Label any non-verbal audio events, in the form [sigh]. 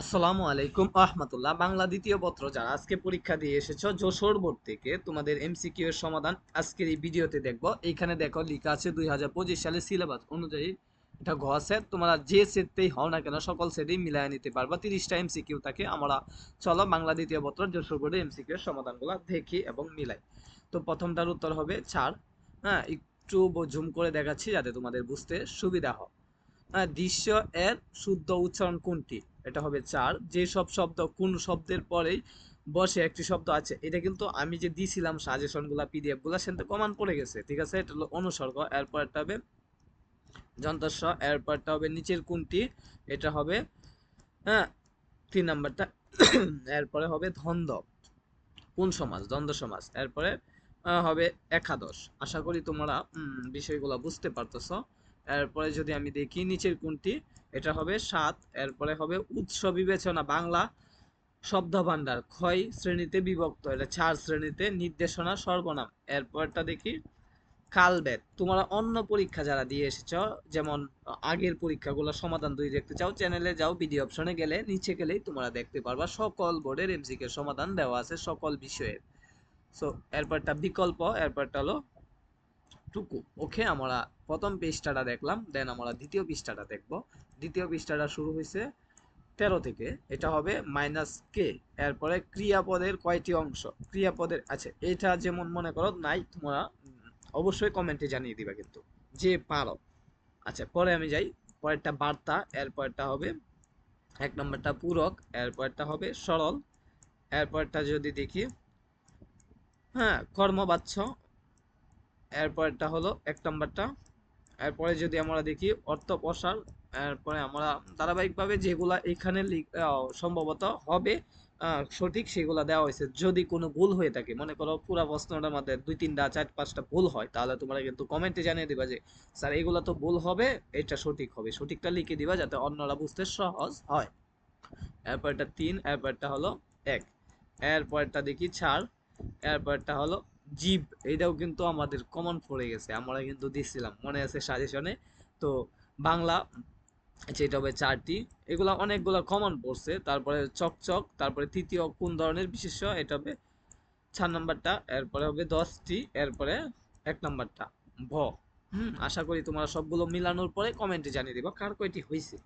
আসসালামু আলাইকুম আহমতুল্লাহ। বাংলা দ্বিতীয় পত্র যারা আজকে পরীক্ষা দিয়ে এসেছ যশোর বোর্ড থেকে তোমাদের এমসিকিউ এর সমাধান আজকের এই ভিডিওতে দেখব। এইখানে দেখো লেখা আছে দুই সালের সিলেবাস অনুযায়ী এটা ঘ সেট তোমরা যে সেটতেই হও না কেন সকল সেটেই মিলাই নিতে পারবা। তিরিশটা এমসিকিউ থাকে আমরা চলো বাংলা দ্বিতীয় পত্র যশোর বোর্ডের এমসিকিউ এর সমাধানগুলো দেখি এবং মিলাই। তো প্রথমটার উত্তর হবে চার হ্যাঁ একটু জুম করে দেখাচ্ছি যাতে তোমাদের বুঝতে সুবিধা হ্যাঁ, দৃশ্য এর শুদ্ধ উচ্চারণ কোনটি? এটা হবে চার। যে সব শব্দ, কোন শব্দের পরেই বসে একটি শব্দ আছে, এটা কিন্তু আমি যে দিছিলাম সাজেশনগুলা পিডিএফগুলা সেটা কমান পড়ে গেছে, ঠিক আছে? এটা হলো অনুসর্গ এরপর একটা হবে যন্ত্রস্ব, এরপরটা হবে নিচের কোনটি, এটা হবে হ্যাঁ তিন নাম্বারটা, [coughs] এরপরে হবে ধন্দ কোন সমাজ? দ্বন্দ্ব সমাজ। এরপরে হবে একাদশ। আশা করি তোমরা বিষয়গুলো বুঝতে পারতেছো। এরপরে যদি আমি দেখি নিচের কোনটি, এটা হবে সাত, এরপরে হবে উৎস বিবেচনা, বাংলা শব্দ ভান্ডার ক্ষয় শ্রেণীতে বিভক্ত, এটা চার শ্রেণীতে, নির্দেশনা সর্বনাম। এরপরটা দেখি, কালবেদ, তোমরা অন্য পরীক্ষা যারা দিয়ে এসেছ, যেমন আগের পরীক্ষাগুলো সমাধান দুই দেখতে চাও, চ্যানেলে যাও ভিডিও অপশনে গেলে, নিচে গেলেই তোমরা দেখতে পারবা, সকল বোর্ডের এমসিকে সমাধান দেওয়া আছে সকল বিষয়ের। সো এরপরটা বিকল্প, এরপরটা হলো টুকু। ওকে, আমরা প্রথম পৃষ্ঠাটা দেখলাম দেন আমরা দ্বিতীয় পৃষ্ঠাটা দেখব। দ্বিতীয় পৃষ্ঠাটা শুরু হয়েছে তেরো থেকে। এটা হবে মাইনাস কে এরপরে ক্রিয়াপদের কয়টি অংশ? ক্রিয়াপদের আছে এটা যেমন মনে করো, নাই, তোমরা অবশ্যই কমেন্টে জানিয়ে দিবা কিন্তু, যে পারো। আচ্ছা পরে আমি যাই, পরেরটা বার্তা, এরপরটা হবে এক নম্বরটা পূরক, এরপরটা হবে সরল, এরপরটা যদি দেখি হ্যাঁ কর্মবাচ্য এরপরটা হলো এক নম্বরটা। এরপরে যদি আমরা দেখি অর্থ প্রসার এরপরে আমরা ধারাবাহিকভাবে যেগুলা এখানে সম্ভবত হবে সঠিক সেগুলা দেওয়া হয়েছে। যদি কোনো ভুল হয়ে থাকে, মনে করো পুরো প্রশ্নটার মধ্যে দুই, তিনটা, চার, পাঁচটা ভুল হয়, তাহলে তোমরা কিন্তু কমেন্টে জানিয়ে দিবা যে, স্যার, এগুলা তো ভুল হবে, এটা সঠিক হবে। সঠিকটা লিখে দিবা যাতে অন্যরা বুঝতে সহজ হয়। এরপরটা তিন এরপরটা হলো এক। এরপরটা দেখি, চার। এরপরটা হলো জীব, এটাও কিন্তু আমাদের কমন পড়ে গেছে। আমরা কিন্তু দিচ্ছিলাম মনে আছে সাজেশনে তো বাংলা, যেটা হবে চারটি, এগুলা অনেকগুলো কমন পড়ছে। তারপরে চকচক, তারপরে তৃতীয় কোন ধরনের বিশেষ্য? এটা হবে চার নাম্বারটা, এরপরে হবে দশটি, এরপরে এক নাম্বারটা, ভ। হুম, আশা করি তোমরা সবগুলো মিলানোর পরে কমেন্টে জানিয়ে দিবা কার কয়টি হয়েছে